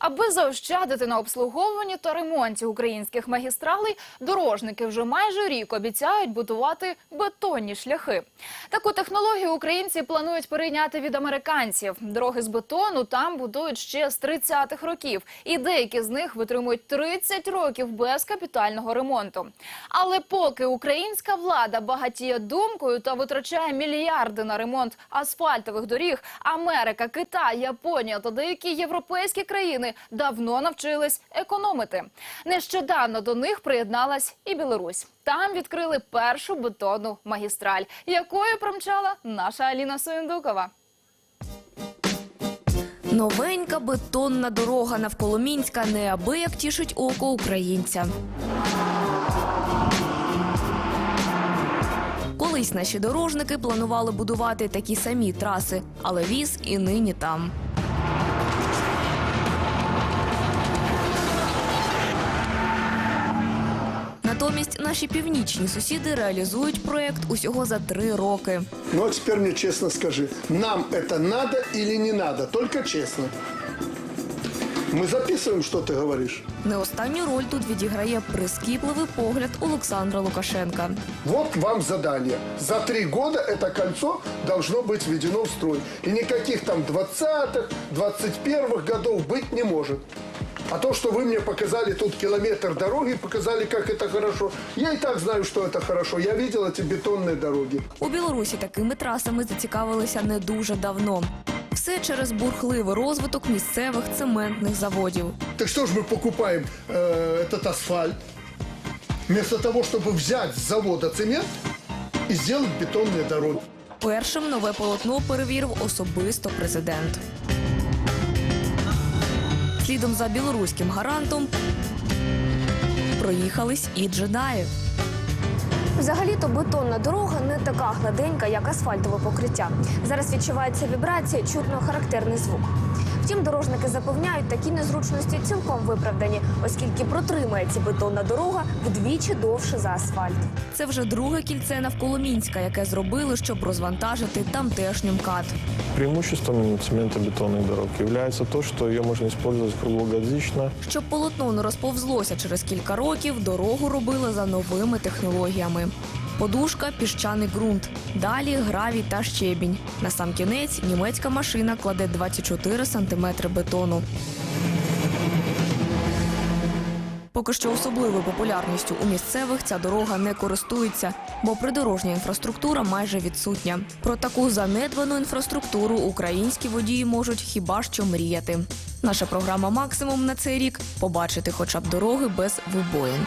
Аби заощадити на обслуговуванні та ремонті українських магістралей, дорожники вже майже рік обіцяють будувати бетонні шляхи. Таку технологію українці планують перейняти від американців. Дороги з бетону там будують ще з 30-х років, і деякі з них витримують 30 років без капітального ремонту. Але поки українська влада багатіє думкою та витрачає мільярди на ремонт асфальтових доріг, Америка, Китай, Японія та деякі європейські країни давно навчились економити. Нещодавно до них приєдналась і Білорусь. Там відкрили першу бетонну магістраль, якою промчала наша Аліна Суєндукова. Новенька бетонна дорога навколо Мінська неабияк тішить око українця. Колись наші дорожники планували будувати такі самі траси, але віз і нині там. Натомість наші північні сусіди реалізують проект усього за три роки. Ну, а теперь мне честно скажи, нам это надо или не надо? Только честно. Мы записываем, что ты говоришь. Не останню роль тут відіграє прискіпливий погляд Олександра Лукашенка. Вот вам задание. За три года это кольцо должно быть введено в строй. И никаких там 20-х, 21-х годов быть не может. А то, что вы мне показали тут километр дороги, показали, как это хорошо, я и так знаю, что это хорошо. Я видел эти бетонные дороги. У Білорусі такими трасами зацікавилися не дуже давно. Все через бурхливий розвиток місцевих цементних заводів. Так что ж мы покупаем э, этот асфальт, вместо того, чтобы взять с завода цемент и сделать бетонные дороги? Першим нове полотно перевірив особисто президент. Слідом за білоруським гарантом проїхались і джедаї. Взагалі-то бетонна дорога не така гладенька, як асфальтове покриття. Зараз відчувається вібрація, чутно характерний звук. Втім, дорожники запевняють, такі незручності цілком виправдані, оскільки протримається бетонна дорога вдвічі довше за асфальт. Це вже друге кільце навколо Мінська, яке зробили, щоб розвантажити тамтешню МКАД. Преимуществом цементобетонных дорог является то, что ее можно использовать круглогодично. Щоб полотно не розповзлося через кілька років, дорогу робили за новими технологіями. Подушка, піщаний ґрунт. Далі гравій та щебінь. На сам кінець німецька машина кладе 24 сантиметри бетону. Поки що особливою популярністю у місцевих ця дорога не користується, бо придорожня інфраструктура майже відсутня. Про таку занедбану інфраструктуру українські водії можуть хіба що мріяти. Наша програма Максимум на цей рік побачити хоча б дороги без вибоїн.